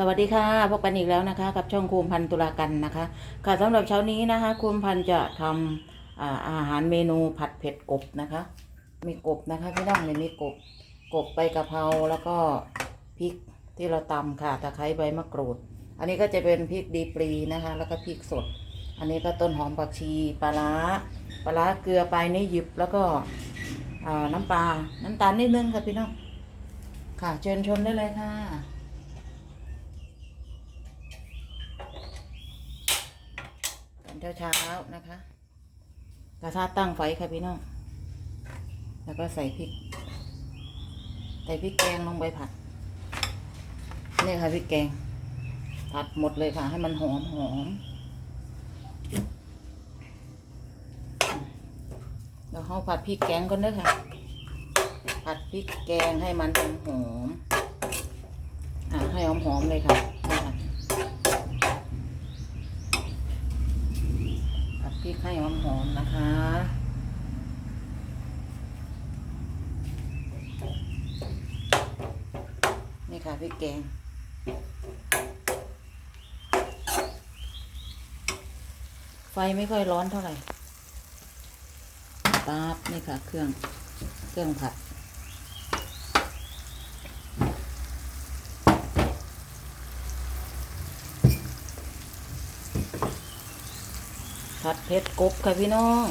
สวัสดีค่ะพบกันอีกแล้วนะคะ กับช่องคูมพันตุลากันนะคะ ค่ะสำหรับเช้านี้นะคะคูมพันจะทำอาอาหารเมนูผัดเผ็ดกบนะคะ มีกบนะคะพี่น้องเลยมีกบกบใบกะเพราแล้วก็พริกที่เราตำค่ะตะไคร้ใบมะกรูด อันนี้ก็จะเป็นพริกดีปรีนะคะ แล้วก็พริกสด อันนี้ก็ต้นหอมผักชีปลาร้าปลาร้าเกลือไปนี่หยิบแล้วก็น้ำปลาน้ำตาลนิดนึงค่ะพี่น้องค่ะเชิญชมได้เลยค่ะ ตอนเช้าๆนะคะ กระทะตั้งไฟค่ะพี่น้อง แล้วก็ใส่พริก ใส่พริกแกงลงไปผัด นี่ค่ะพริกแกง ผัดหมดเลยค่ะ ให้มันหอมหอมแล้วเขาผัดพริกแกงก่อนเด้อค่ะ ผัดพริกแกงให้มันหอมหอม อะให้หอมหอมเลยค่ะนี่ค่ะ ผัดพ ริกให้หอมๆนะคะนี่ค่ะพริกแกงไฟไม่ค่อยร้อนเท่าไหร่ป๊าบนี่ค่ะ เครื่องเครื่องผัด ผัดเผ็ดกบค่ะพี่น้อง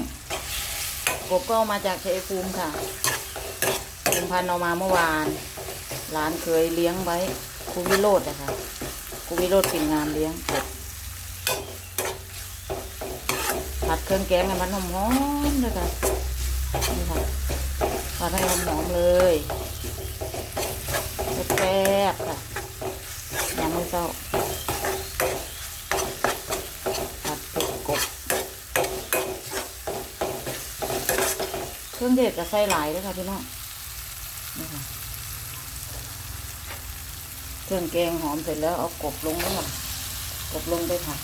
กบก็ามาจากเชยภูมิค่ะภูมิพันเอามาเมื่อวานหลานเคยเลี้ยงไว้ครูวิโรดนะคะครูวิโรดปิ่นงามเลี้ยงกบผัดเครื่องแกงให้มันหอมๆเลยค่ะนี่ค่ะผัดให้มันหอมเลยแซ่บๆค่ะยังไม่เศร้าผัดเผ็ดกบ เค รื่องเทศจะใส่หลายด้วยค่ะพี่น้องนี่ค่ะเครื่องแกงหอมเสร็จแล้วเอากบลงแล้วค่ะกบลงไปผัด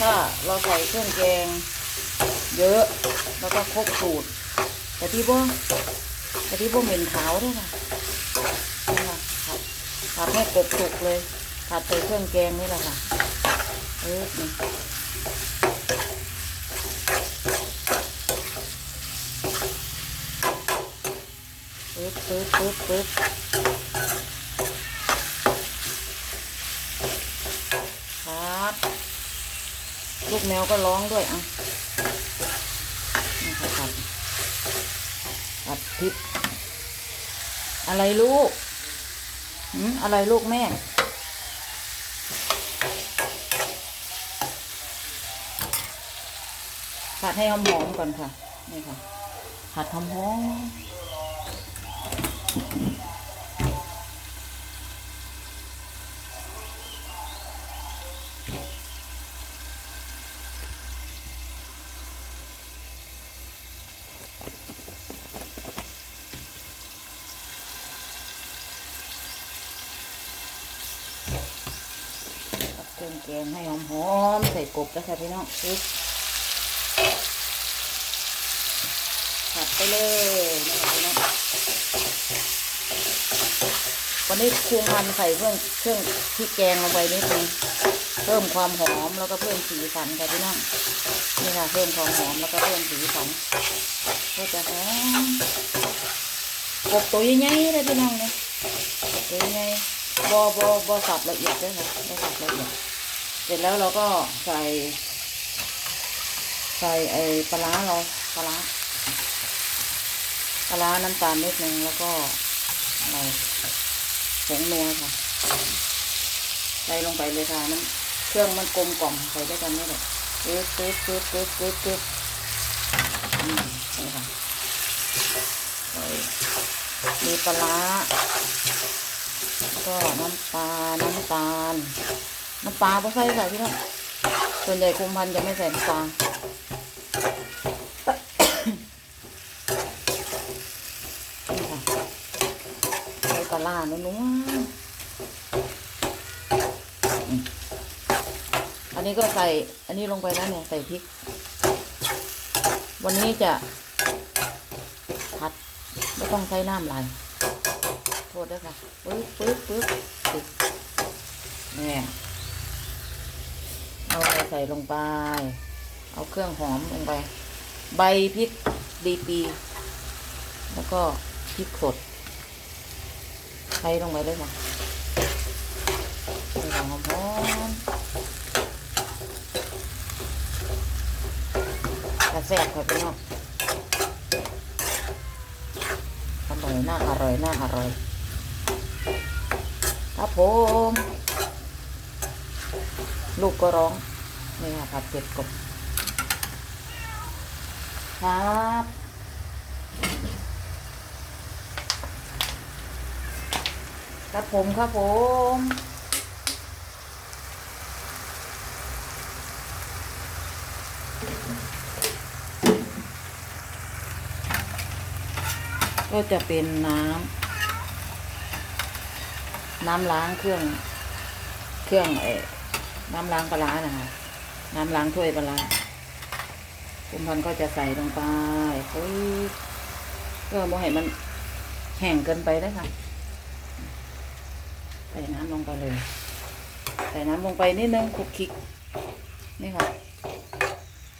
ถ้าเราใส่เครื่องแกงเยอะ แล้วก็ครบสูตรแต่ที่บ่แต่ที่บ่เหม็นขาวด้วยค่ะนี่ค่ะผัดผัดให้กบสุกเลยผัดใส่เครื่องแกงนี่แหละค่ะเออนี่ ปึ๊บปึ๊บปึ๊บครับ ลูกแมวก็ร้องด้วยอะนี่ค่ะตัดตัดพริก อะไรลูกหืมอะไรลูกแม่ผัดให้หอมๆก่อนค่ะ นี่ค่ะ ผัดหอมๆ งแกงให้หอมๆใส่กบแล้วค่ะพี่น้องปึ๊บผัดไปเลยนี่ค่ะพี่น้องวันนี้ครูพันใส่เครื่องเครื่องพริกแกงลงไปนิดนึงเพิ่มความหอมแล้วก็เพิ่มสีสันค่ะพี่น้องนี่ค่ะเพิ่มความหอมแล้วก็เพิ่มสีสันก็จะหอมกบตัวใหญ่ๆเลยพี่น้องเนี่ยตัวใหญ่บอบอบอสับละเอียดด้วยค่ะไม่สับละเอียด เสร็จแล้วเราก็ใส่ ใส่ไอ้ปลาร้าเราปลาร้าปลาร้าน้ำตาลนิดนึงแล้วก็อะไรผงนัวค่ะ ใส่ลงไปเลยค่ะน้ำเครื่องมันกลมกล่อมใส่ด้วยกันนี่แหละปึ๊บปึ๊บปึ๊บปึ๊บปึ๊บปึ๊บอืมนี่ค่ะใส่มีปลาร้าแล้วก็น้ำปลาน้ำตาล น้ำปลาไม่ใส่ใส่พี่น้องส่วนใหญ่คุมพันจะไม่ใส่น้ำปลานี่ค่ะใส่ปลาล่านัวๆอืมอันนี้ก็ใส่ อันนี้ลงไปแล้วเนี่ย ใส่พริก วันนี้จะผัดไม่ต้องใช้น้ำลายโทษด้วยค่ะ ปึ๊บปึ๊บปึ๊บติดเนี่ย เอาอะไรใส่ลงไป เอาเครื่องหอมลงไป ใบพริกดีปี แล้วก็พริกสดใส่ลงไปเลยค่ะใส่หอมหอมกระแซบค่ะพี่น้องอร่อยน่าอร่อยน่าอร่อยครับผม ลูกก็ร้องนี่ค่ะผัดเผ็ดกบครับครับผมครับผมก็จะเป็นน้ำ น้ำล้างเครื่อง เครื่องเออ น้ำล้างปลาร้านะคะน้ำล้างถ้วยปลาคุณพันก็จะใส่ลงไปปึ๊บเพื่อไม่ให้มันแห้งเกินไปเลยค่ะ ใส่น้ำลงไปเลย ใส่น้ำลงไปนิดนึงคลุกคลิก นี่ค่ะ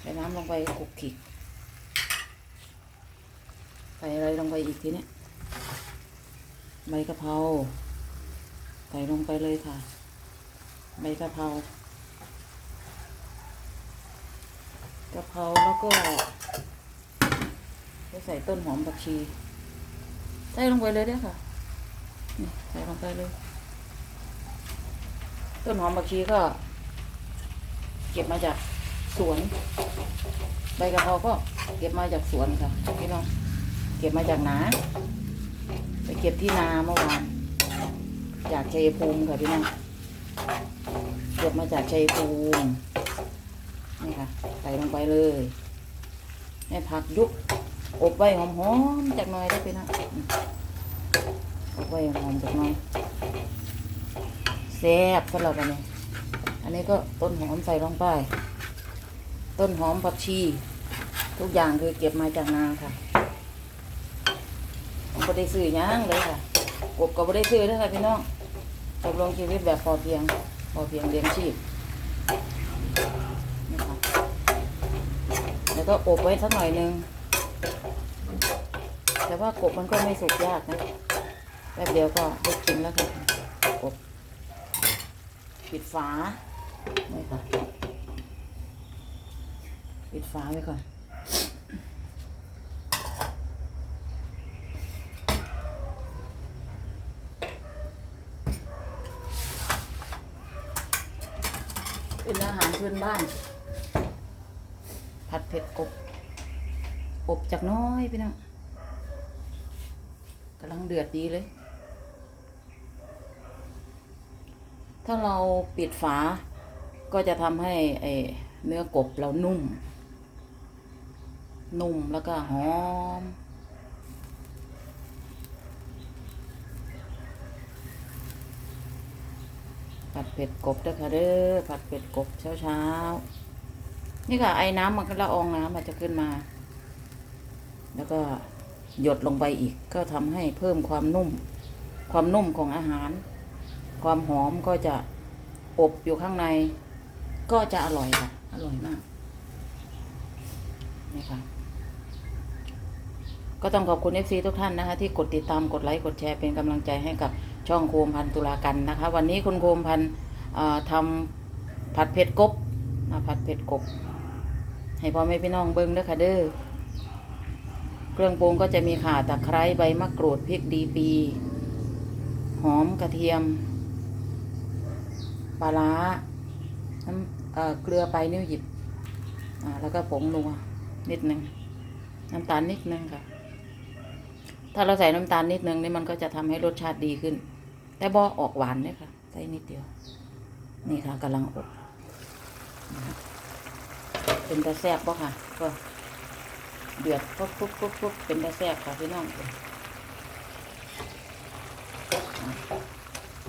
ใส่น้ำลงไปคลุกคลิก ใส่อะไรลงไปอีกทีเนี้ยใบกะเพรา ใส่ลงไปเลยค่ะ ใบกะเพรา กะเพราแล้วก็จะใส่ต้นหอมผักชี ใส่ลงไปเลยเด้อค่ะนี่ใส่ลงไปเลย ต้นหอมผักชีก็ เก็บมาจากสวน ใบกะเพราก็เก็บมาจากสวนค่ะพี่น้องเก็บมาจากนาไปเก็บที่นาเมื่อวานจากชัยภูมิค่ะพี่น้องเก็บมาจากชัยภูมิ นี่ค่ะ ใส่ลงไปเลยให้ผักยุบอบไว้หอมๆจากหน่อยได้พี่น้อบไว้หอมจากหน่อยแซ่บสำหรับอันนี้อันนี้ก็ต้นหอมใส่ลงไป ต้นหอมผักชี ทุกอย่างคือเก็บมาจากนาค่ะก็ได้ซื้อหยังเลยค่ะกบก็ไม่ได้ซื้อเลยค่ะพี่น้องตกลงชีวิตแบบพอเพียง พอเพียงเลี้ยงชีพนี่ค่ะแล้ว ก็อบไว้สักหน่อยหนึง แต่ว่ากบมันก็ไม่สุกยากนะแป๊บเดียวก็ได้กินแล้วค่ะกบปิดฝานี่ค่ะปิดฝาไว้ก่อนเป็นอาหารพื้นบ้าน ผัดเผ็ดกบอบจากน้อยพี่น้องกำลังเดือดดีเลย ถ้าเราปิดฝา ก็จะทำให้ไอ้เนื้อกบเรานุ่ม นุ่มแล้วก็หอมผัดเผ็ดกบเด้อค่ะเด้อผัดเผ็ดกบเช้าเช้า นี่ค่ะไอ้น้ำมันก็ละอองน้ำมันจะขึ้นมา แล้วก็หยดลงไปอีก ก็ทำให้เพิ่มความนุ่ม ความนุ่มของอาหาร ความหอมก็จะอบอยู่ข้างใน ก็จะอร่อยค่ะ อร่อยมาก นี่ค่ะ ก็ต้องขอบคุณ FC ทุกท่านนะคะ ที่กดติดตามกดไลค์กดแชร์เป็นกำลังใจให้กับช่องโคมพันตุลากันนะคะ วันนี้คุณโคมพันทำผัดเผ็ดกบ นะผัดเผ็ดกบ ให้พ่อแม่พี่น้องเบิ้งเด้อค่ะเด้อเครื่องปรุงก็จะมีข่าตะไคร้ใบมะกรูดพริกดีปี หอมกระเทียมปลาร้าน้ำเเกลือไปนิ้วหยิบแล้วก็ผงนัวนิดนึงน้ำตาลนิดนึงค่ะ ถ้าเราใส่น้ำตาลนิดนึงนี่มันก็จะทำให้รสชาติดีขึ้น แต่บอออกหวานเนี่ยค่ะใส่นิดเดียว นี่ค่ะกำลังอบ เป็นตะแซบบ่ค่ะ ก็เดือดปุ๊บปุ๊บปุ๊บปุ๊บเป็นตะแซบค่ะพี่น้อง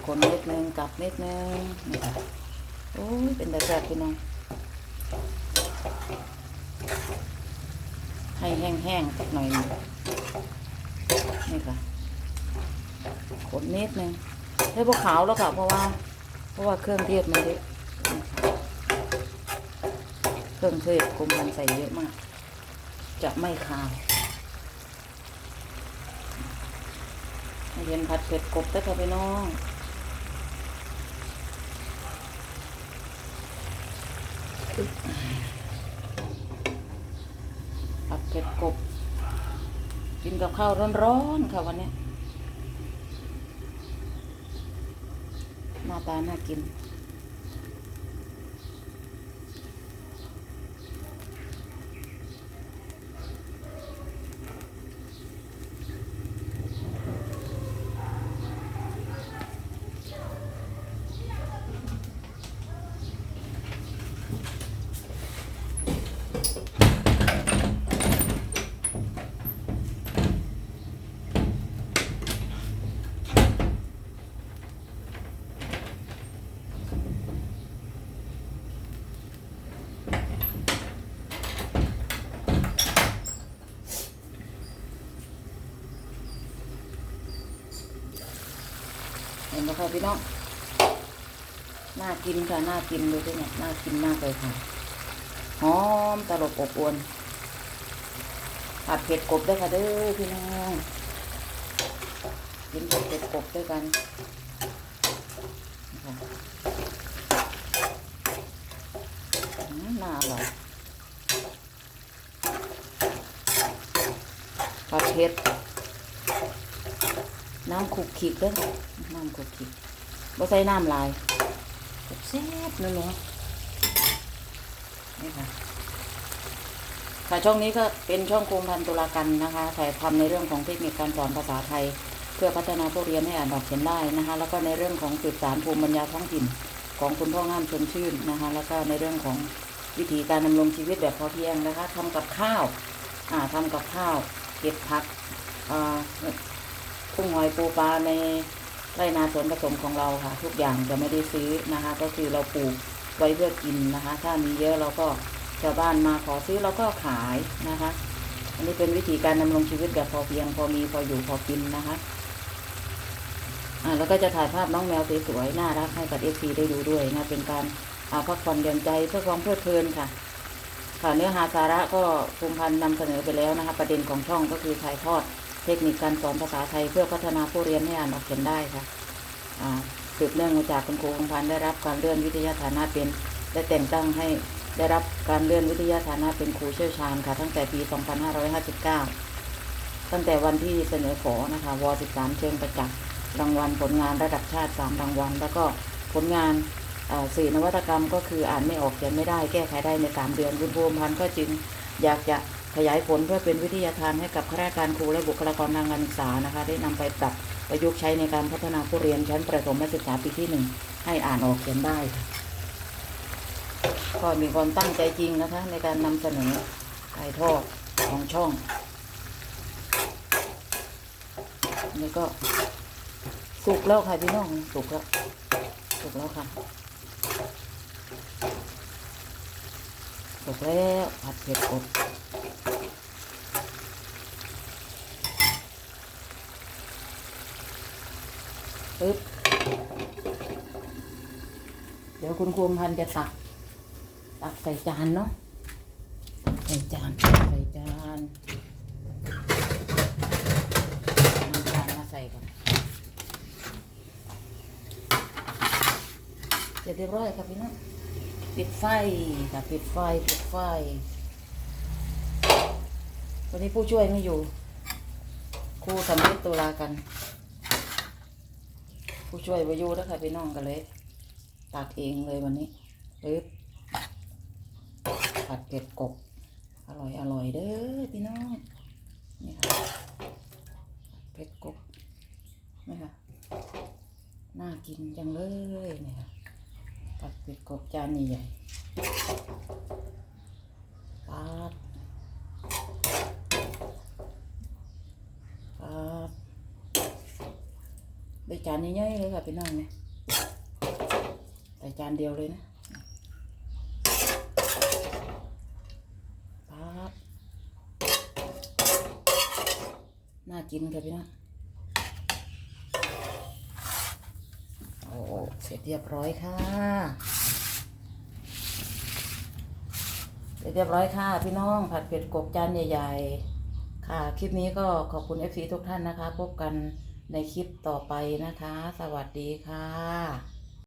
คนนิดนึงกลับนิดนึงนี่ค่ะโอ้ยเป็นตะแซบพี่น้องให้แห้งๆสักหน่อยนึงนี่ค่ะคคนนิดนึงให้พวกขาวแล้วค่ะเพราะว่า เพราะว่าเครื่องเทศมันเยอะ เครื่องเทศกุมมันใส่เยอะมาก จะไม่ขาวเรียนผัดเผ็ดกบได้ค่ะพี่น้องผัดเผ็ดกบ กินกับข้าวร้อนๆค่ะวันนี้ หน้าตาน่ากิน คะพี่น้อง น่ากินค่ะ น่ากินดูสิเนี่ย น่ากินมากเลยค่ะ หอมตลบอบอวนผัดเผ็ดกบด้วยค่ะเด้อพี่น้องกินผัดเผ็ดกบด้วยกันค่ะน่าอร่อยผัดเผ็ดน้ำขุกขิกด้อ น้ำขลุกขลิกบ่ใส่น้ำลายแซ่บนั่นเนาะนี่ค่ะค่ะช่องนี้ก็เป็นช่องโครงพันตุลากันนะคะถ่ายทำในเรื่องของเทคนิคการสอนภาษาไทย เพื่อพัฒนาผู้เรียนให้อ่านออกเขียนได้นะคะ แล้วก็ในเรื่องของสืบสารภูมิปัญญาท้องถิ่นของคุณพ่องามชนชื่นนะคะ แล้วก็ในเรื่องของวิธีการดำรงชีวิตแบบพอเพียงนะคะทำกับข้าวอ่าทำกับข้าว เก็บผักอ่ากุ้งหอยปูปลาใน ไรนาสวนผสมของเราค่ะ ทุกอย่างจะไม่ได้ซื้อนะคะ ก็คือเราปลูกไว้เพื่อกินนะคะ ถ้ามีเยอะเราก็ชาวบ้านมาขอซื้อเราก็ขายนะคะ อันนี้เป็นวิธีการดำรงชีวิตแบบพอเพียง พอมีพออยู่พอกินนะคะอ่าแล้วก็จะถ่ายภาพน้องแมวสวยๆน่ารักให้กับเอฟซีได้ดูด้วยนะเป็นการอาพักผ่อนหย่อนใจเพื่อความเพลิดเพลินค่ะค่ะเนื้อหาสาระก็ภูมิพันธ์นำเสนอไปแล้วนะคะ ประเด็นของช่องก็คือถ่ายทอด เทคนิคการสอนภาษาไทยเพื่อพัฒนาผู้เรียนให้อ่านออกเขียนได้ค่ะสืบเนื่องมาจากคุณครูคงพันได้รับการเลื่อนวิทยาฐานะเป็นได้แต่งตั้งให้ได้รับการเลื่อนวิทยาฐานะเป็นครูเชี่ยวชาญค่ะ ตั้งแต่ปี 2559 ตั้งแต่วันที่เสนอขอนะคะว13 เชิงประจักษ์รางวัลผลงานระดับชาติ 3 รางวัล แล้วก็ผลงานสื่อนวัตกรรมก็คืออ่านไม่ออกเขียนไม่ได้แก้ไขได้ใน 3 เดือนคุณครูคงพันธ์ก็จึงอยากจะ ขยายผลเพื่อเป็นวิทยาทานให้กับข้าราชการครูและบุคลากรทางการศึกษานะคะ ได้นำไปปรับประยุกต์ใช้ในการพัฒนาผู้เรียนชั้นประถมศึกษาปีที่หนึ่งให้อ่านออกเขียนได้ค่ะก็มีความตั้งใจจริงนะคะ ในการนำเสนอถ่ายทอดของช่องนี่ก็สุกแล้วค่ะพี่น้องสุกแล้วสุกแล้วค่ะสุกแล้วผัดเผ็ดกบ ปึ๊บ เดี๋ยวคุณครูพันจะตัก ตักใส่จานเนาะ ใส่จาน ใส่จานนำจานมาใส่ก่อนเสร็จเรียบร้อยครับพี่น้องปิดไฟค่ะปิดไฟ ปิดไฟ วันนี้ผู้ช่วยไม่อยู่ ครูสำเร็จตุลากัน ผู้ช่วยวายุแล้วค่ะพี่น้องกันเลยตักเองเลยวันนี้ปึ๊บผัดเผ็ดกบ อร่อยอร่อยเด้อพี่น้องนี่ค่ะเผ็ดกบนี่ค่ะน่ากินจังเลยนี่ค่ะผัดเผ็ดกบจานใหญ่ๆปัด ใส่จานใหญ่ๆเลยค่ะพี่น้องเนี่ยใส่จานเดียวเลยนะปั๊บน่ากินค่ะพี่น้องโอ้เสร็จเรียบร้อยค่ะเรียบร้อยค่ะ พี่น้องผัดเผ็ดกบจานใหญ่ ๆ ค่ะ คลิปนี้ก็ขอบคุณเอฟซีทุกท่านนะคะ พบกัน ในคลิปต่อไปนะคะ สวัสดีค่ะ